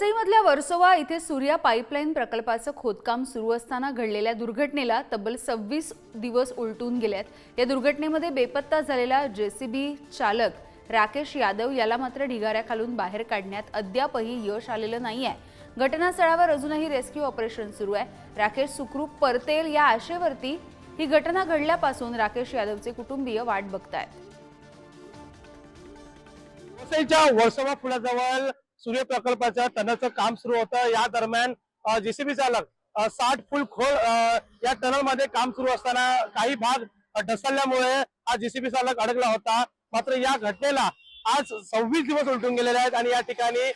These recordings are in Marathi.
वसईमधल्या वर्सोवा इथे सूर्या पाईपलाईन प्रकल्पाचं खोदकाम सुरू असताना घडलेल्या दुर्घटनेला तब्बल सव्वीस दिवस उलटून गेल्यात या दुर्घटनेमध्ये बेपत्ता झालेला जेसीबी चालक राकेश यादव याला मात्र ढिगाऱ्याखालून बाहेर काढण्यात अद्यापही यश आलेलं नाही आहे घटनास्थळावर अजूनही रेस्क्यू ऑपरेशन सुरू आहे. राकेश सुखरूप परतेल या आशेवरती ही घटना घडल्यापासून राकेश यादवचे कुटुंबीय वाट बघतायत. वसईच्या वर्सोवा पुलाजवळ सूर्य प्रकल्पाच्या टनलचं काम सुरू होतं. या दरम्यान जेसीबी चालक साठ फुल खोल या टनलमध्ये काम सुरू असताना काही भाग अ, ढसळल्यामुळे हा जेसीबी चालक अडकला होता. मात्र या घटनेला आज सव्वीस दिवस उलटून गेलेले आहेत आणि या ठिकाणी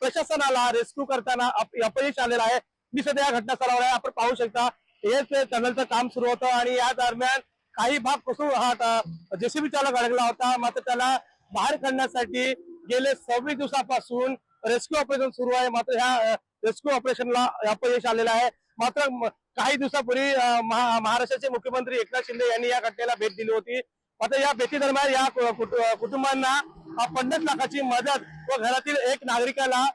प्रशासनाला रेस्क्यू करताना अप- अपयश आलेलं आहे. मी सध्या या घटनास्थळावर आहे. आपण पाहू शकता हेच टनलचं काम सुरू होतं आणि या दरम्यान काही भाग कोसळून हा जेसीबी चालक अडकला होता. मात्र त्याला बाहेर काढण्यासाठी गेले सव्वीस दिवसापासून रेस्क्यू ऑपरेशन सुरू आहे. मात्र ह्या रेस्क्यू ऑपरेशनला अपयश आलेलं आहे. मात्र काही दिवसापूर्वी महा- महाराष्ट्राचे मुख्यमंत्री एकनाथ शिंदे यांनी या घटनेला भेट दिली होती. मात्र या भेटीदरम्यान या कुटुंबांना पन्नास लाखाची मदत व घरातील एक नागरिकाला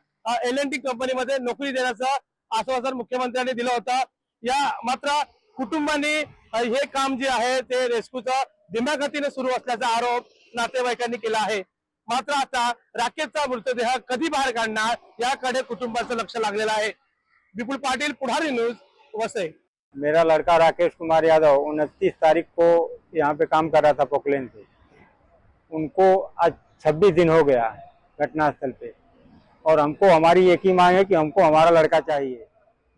एल एन टी कंपनीमध्ये नोकरी देण्याचं आश्वासन मुख्यमंत्र्यांनी दिलं होतं. या मात्र कुटुंबांनी हे काम जे आहे ते रेस्क्यूचं धीम्या गतीने सुरू असल्याचा आरोप नातेवाईकांनी केला आहे. मात्र आता राकेशचा मृतदेह कधी बाहेर काढणार याकडे कुटुंबाचं लक्ष लागलेलं आहे. विपुल पाटील पुढारी न्यूज वसई. मेरा लड़का राकेश कुमार यादव उनतीस तारीख को यहाँ पे काम कर रहा था पोकलेन से। उनको आज 26 दिन हो गया घटनास्थल पे। और हमको हमारी एक ही मांग है कि हमको हमारा लड़का चाहिए।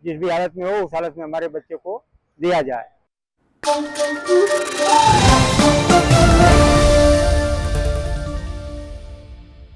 जिस भी हालत में हो उस हालत में हमारे बच्चे को दिया जाए।